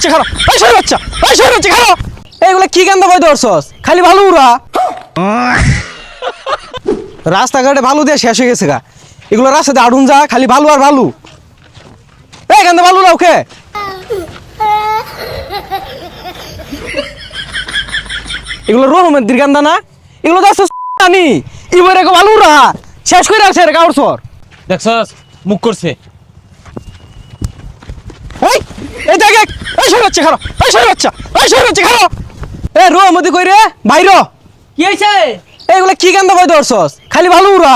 বাচ্চা খারাপ খারাপ এইগুলা কি ধরছস? খালি ভালো উড়া। রাস্তাঘাটে ভালো দিয়ে শেষ হয়ে গেছে গা। এগুলো রাস্তাতে আড়ুন যা, খালি ভালো আর ভালো। এই গান্দা ভালো না ওকে এগুলো রহমের দিরগান্দা না? এগুলো তো এগো ভালো উড়া। শেষ করে রাখছে রে কাউর সর দেখছস? মুখ করছে এই এই দেখ এই শরীর বাচ্চা খারাপ এই শরীর বাচ্চা এই শরীর বাচ্চা খারাপ এ রহমতি কই রে? বাইর কি হয়েছে এইগুলা কি গান্দা বই ধরছস? খালি ভালো উড়া।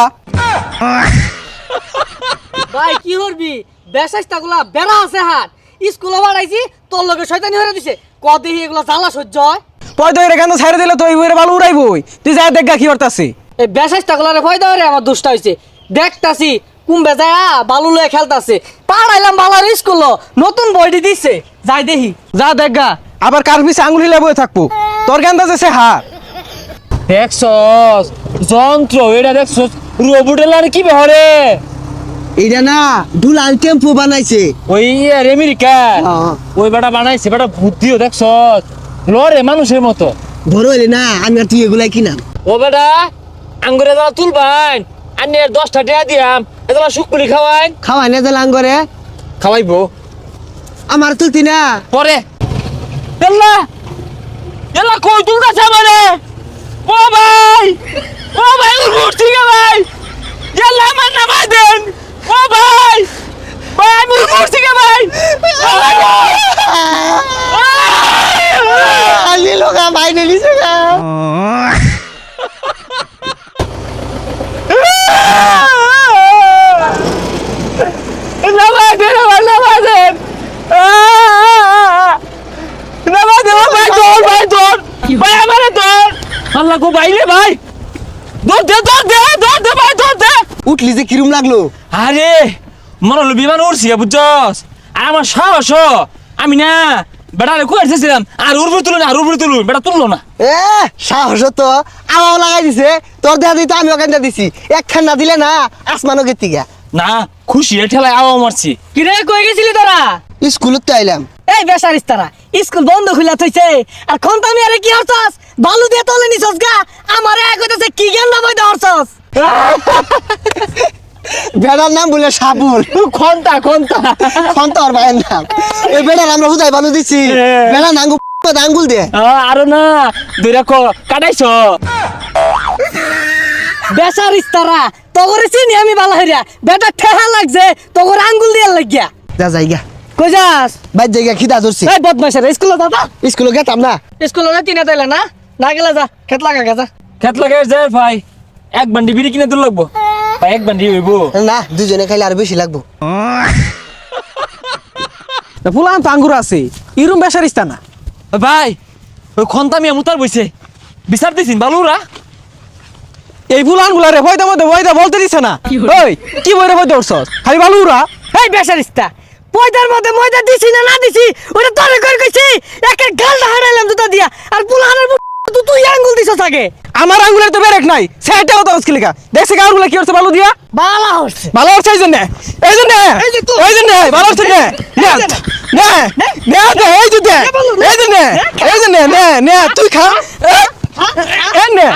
ভাই কি করবি? বেসাইস্তা গুলা বেড়া আছে হাট। স্কুলে বাড়াইছি তোর লগে শয়তানি হয়ে দিছে। ক দেখি এগুলা জ্বালা সহ্য হয়? পয়দা এর গান্দা ছাইরে দিলে তো এই বইরে ভালো উড়াইবই। তুই যা দেখ গা কি করতাছি। এই বেসাইস্তা গুলারে ভয় দেওয়ারে আমার দুষ্টা হয়েছে দেখতাছি কুম্বে যায় বালু লয়ে খেলতাছে? পাড়াইলাম বালার স্কুল নতুন বইটি দিচ্ছে যাই দেখি। যা দেখ গা আবার কার পিছে আঙুল হিলা বই থাকব? তোর গান্দা যে সে হার। দেখছস যন্ত্র এটা দেখছস রোবটেলার কি বেহরে এটা না ডুলান টেম্পু বানাইছে। ওই আর আমেরিকা। ওই বেটা বানাইছে বেটা বুদ্ধিও দেখছস। লরে মানুষের মতো। বড় হইলে না আমি আর তুই এগুলাই কিনাম। ও বেটা আঙ্গুরে দাঁড়া তুলবাইন আনি আর দশটা টাকা দিয়াম। এগুলা শুকুলি খাওয়াইন খাওয়াই? না দিলাম করে খাওয়াইবো। আমার তুলতি না? পরে এল্লা এল্লা কই তুলতাছে আমারে ও ভাই ও ভাই উঠছি গে ভাই। এল্লা আমার নামাই দেন। ও ভাই ভাই আমি উঠছি গে ভাই। আলি লোকা বাইনে নিছে গা নামাই দেন আমার দেন নামাই দেন ভাই তোর ভাই তোর। ভাই আমারে তোর। আল্লাহ গো ভাই। রে ভাই দে দৌড় দে দৌড় দে ভাই দৌড় দে। উঠলি যে কিরম লাগল? আরে মনে হলো বিমান উড়ছি বুঝছস? আর আমার সাহস আমি না বেটারে কই আসছিলাম আর উড়বুড়ি তুলুন আর উড়বুড়ি তুলুন বেটা তুললো না। এ সাহস তো। আমাও লাগাই দিছে তোর দেহা দিতে আমি ওখানটা দিছি। একখান না দিলে না আসমানও গেতি গা না খুশি এ ঠেলায় আওয়া মারছি। কিরে কই গেছিলি তোরা? স্কুলত তো আইলাম। এই বেসারিস তারা স্কুল বন্ধ খুলে থইছে। আর কোন তুমি আরে কি হরছস? বালু দিয়ে তলে নিছস গা। আমারে এক হইতাছে কি জ্ঞান না বই হরছস? বেড়ার নাম বলে সাবুল খন্তা খন্তা। খন তোর ভাইয়ের নাম। এই বেড়ার আমরা হুদাই বানু দিছি। বেড়া নাঙ্গু আঙ্গুল দে আরও না দুইরা ক কাটাইছ। বেসারিস তারা তগরে চিনি আমি বালা হইরা বেটা ঠেহা লাগছে তগরে আঙ্গুল দিয়ে লাগিয়া। যা যাইগা কই যাস বাইর জায়গা খিদা ধরছি এই বদমাইশের স্কুলে দাদা স্কুলে গেতাম না স্কুলে না। তিনে তাইলে না? না গেলে যা খেত লাগা গেছা খেত লাগে যায় ভাই। এক বান্ডি বিড়ি কিনে দূর লাগবো। ভাই এক বান্ডি হইব না দুজনে খাইলে আর বেশি লাগবো। ফুলান তো আঙ্গুর আছে। ইরুম বেসারিস্তা না ভাই ওই খন্তা মিয়া মুতার বইছে বিচার দিছিন বালুরা এই ফুলানগুলা রে ভয়দা মধ্যে ভয়দা বলতে দিছে না ওই কি বইরে ভয় ধরছস খালি ভালো উড়া এই বেসারিস্তা পয়দার মধ্যে ময়দা দিছি না না দিছি ওটা তোরে করে কইছি একের গালটা হারাইলাম দুটা দিয়া আর পুলাহানের তো তুই আঙ্গুল দিছস আগে আমার আঙ্গুলের তো বেরেক নাই সেটাও তো আজকে লেখা দেখছে কারগুলা কি হচ্ছে ভালো দিয়া বালা হচ্ছে ভালো হচ্ছে এই জন্য এই জন্য এই জন্য ভালো হচ্ছে নে নে নে নে নে এই যে দে এই জন্য এই জন্য নে নে তুই খা এনে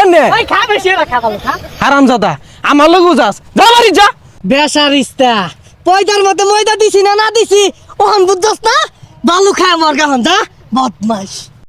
এ নে ওই খা বেশি এরা খা ভালো খা। হারাম জাদা আমার লগে যাস যা বাড়ি যা। বেসারিস্তা পয়দার মতো ময়দা দিছি না না দিছি। ওহন বুঝছস না বালু খায় মর হন যা। বদমাইশ